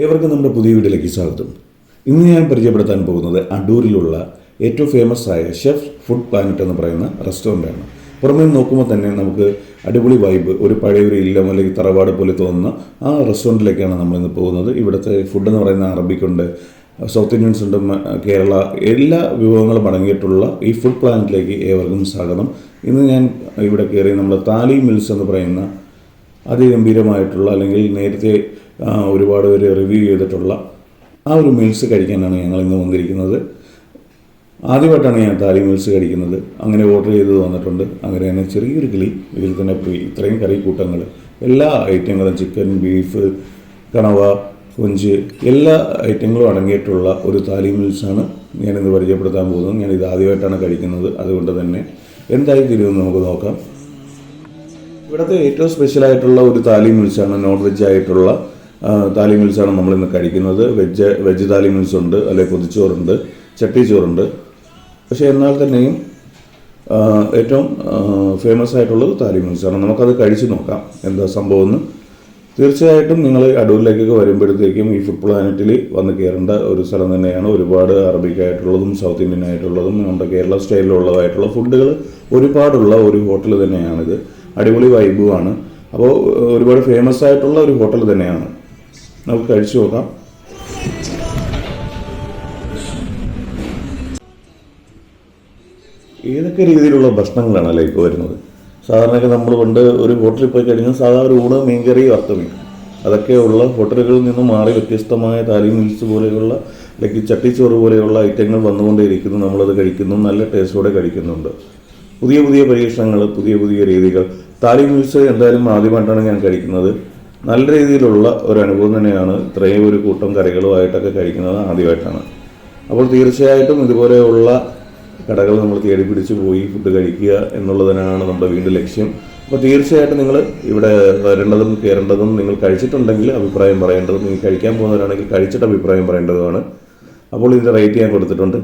ഏവർക്കും നമ്മുടെ പുതിയ വീട്ടിലേക്ക് സ്വാഗതം. ഇന്ന് ഞാൻ പരിചയപ്പെടുത്താൻ പോകുന്നത് അടൂരിലുള്ള ഏറ്റവും ഫേമസ് ആയ ഷെഫ് ഫുഡ് പ്ലാനറ്റ് എന്ന് പറയുന്ന റെസ്റ്റോറന്റാണ് പുറമേ നോക്കുമ്പോൾ തന്നെ നമുക്ക് അടിപൊളി വൈബ് ഒരു പഴയൊരു ഇല്ലം അല്ലെങ്കിൽ തറവാട് പോലെ തോന്നുന്ന ആ റെസ്റ്റോറന്റിലേക്കാണ് നമ്മൾ ഇന്ന് പോകുന്നത്. ഇവിടുത്തെ ഫുഡ് എന്ന് പറയുന്ന അറബിക്കുണ്ട് സൗത്ത് ഇന്ത്യൻസ് ഉണ്ട് കേരള എല്ലാ വിഭവങ്ങളും അടങ്ങിയിട്ടുള്ള ഈ ഫുഡ് പ്ലാനറ്റിലേക്ക് ഏവർക്കും സ്വാഗതം. ഇന്ന് ഞാൻ ഇവിടെ കയറി നമ്മൾ താലി മിൽസ് എന്ന് പറയുന്ന അതിഗംഭീരമായിട്ടുള്ള അല്ലെങ്കിൽ നേരത്തെ ഒരുപാട് പേര് റിവ്യൂ ചെയ്തിട്ടുള്ള ആ ഒരു മീൽസ് കഴിക്കാനാണ് ഞങ്ങൾ ഇന്ന് വന്നിരിക്കുന്നത്. ആദ്യമായിട്ടാണ് ഞാൻ താലി മീൽസ് കഴിക്കുന്നത്. അങ്ങനെ ഓർഡർ ചെയ്ത് വന്നിട്ടുണ്ട് അങ്ങനെ തന്നെ ചെറിയൊരു കിളി. ഇതിൽ തന്നെ പോയി ഇത്രയും കറി കൂട്ടങ്ങൾ. എല്ലാ ഐറ്റങ്ങളും ചിക്കൻ ബീഫ് കണവ കൊഞ്ച് എല്ലാ ഐറ്റങ്ങളും അടങ്ങിയിട്ടുള്ള ഒരു താലി മീൽസാണ് ഞാനിന്ന് പരിചയപ്പെടുത്താൻ പോകുന്നത്. ഞാൻ ഇത് ആദ്യമായിട്ടാണ് കഴിക്കുന്നത്. അതുകൊണ്ട് തന്നെ എന്തായി തീരുമെന്ന് നമുക്ക് നോക്കാം. ഇവിടുത്തെ ഏറ്റവും സ്പെഷ്യലായിട്ടുള്ള ഒരു താലി മീൽസാണ് നോൺ വെജ് ആയിട്ടുള്ള താലി മീൽസാണ് നമ്മൾ ഇന്ന് കഴിക്കുന്നത്. വെജ് വെജ് താലി മീൽസ് ഉണ്ട് അല്ലെങ്കിൽ പൊതിച്ചോറുണ്ട് ചട്ടിച്ചോറുണ്ട്. പക്ഷേ എന്നാൽ തന്നെയും ഏറ്റവും ഫേമസ് ആയിട്ടുള്ളത് താലി മീൽസാണ്. നമുക്കത് കഴിച്ചു നോക്കാം എന്താ സംഭവം എന്ന് തീർച്ചയായിട്ടും നിങ്ങൾ അടൂരിലേക്കൊക്കെ വരുമ്പോഴത്തേക്കും ഈ ഫുഡ് പ്ലാനറ്റിൽ വന്ന് കയറേണ്ട ഒരു സ്ഥലം തന്നെയാണ്. ഒരുപാട് അറബിക് ആയിട്ടുള്ളതും സൗത്ത് ഇന്ത്യൻ ആയിട്ടുള്ളതും നമ്മുടെ കേരള സ്റ്റൈലിലുള്ളതായിട്ടുള്ള ഫുഡുകൾ ഒരുപാടുള്ള ഒരു ഹോട്ടൽ തന്നെയാണിത്. അടിപൊളി വൈബുമാണ്. അപ്പോൾ ഒരുപാട് ഫേമസ് ആയിട്ടുള്ള ഒരു ഹോട്ടൽ തന്നെയാണ്. നമുക്ക് കഴിച്ചു നോക്കാം. ഏതൊക്കെ രീതിയിലുള്ള ഭക്ഷണങ്ങളാണ് ഇപ്പോൾ വരുന്നത്? സാധാരണയൊക്കെ നമ്മൾ പണ്ട് ഒരു ഹോട്ടലിൽ പോയി കഴിഞ്ഞാൽ സാധാരണ ഊണ് മീൻകറി അതൊക്കെ അതൊക്കെയുള്ള ഹോട്ടലുകളിൽ നിന്ന് മാറി വ്യത്യസ്തമായ താലി മീൽസ് പോലെയുള്ള അല്ലെങ്കിൽ ചട്ടിച്ചോറ് പോലെയുള്ള ഐറ്റങ്ങൾ വന്നുകൊണ്ടേയിരിക്കുന്നു നമ്മളത് കഴിക്കുന്നു നല്ല ടേസ്റ്റോടെ കഴിക്കുന്നുണ്ട്. പുതിയ പുതിയ പരീക്ഷണങ്ങൾ പുതിയ പുതിയ രീതികൾ. താലി മീൽസ് എന്തായാലും ആദ്യമായിട്ടാണ് ഞാൻ കഴിക്കുന്നത്. നല്ല രീതിയിലുള്ള ഒരു അനുഭവം തന്നെയാണ് ഇത്രയും ഒരു കൂട്ടം കറികളുമായിട്ടൊക്കെ കഴിക്കുന്നത് ആദ്യമായിട്ടാണ്. അപ്പോൾ തീർച്ചയായിട്ടും ഇതുപോലെയുള്ള കടകൾ നമ്മൾ തേടി പിടിച്ച് പോയി ഫുഡ് കഴിക്കുക എന്നുള്ളതിനാണ് നമ്മുടെ വീണ്ടും ലക്ഷ്യം. അപ്പോൾ തീർച്ചയായിട്ടും നിങ്ങൾ ഇവിടെ വരേണ്ടതും കയറേണ്ടതും നിങ്ങൾ കഴിച്ചിട്ടുണ്ടെങ്കിൽ അഭിപ്രായം പറയേണ്ടതും നിങ്ങൾ കഴിക്കാൻ പോകുന്നവരാണെങ്കിൽ കഴിച്ചിട്ട് അഭിപ്രായം പറയേണ്ടതുമാണ്. അപ്പോൾ ഇതിന്റെ റേറ്റ് ഞാൻ കൊടുത്തിട്ടുണ്ട്.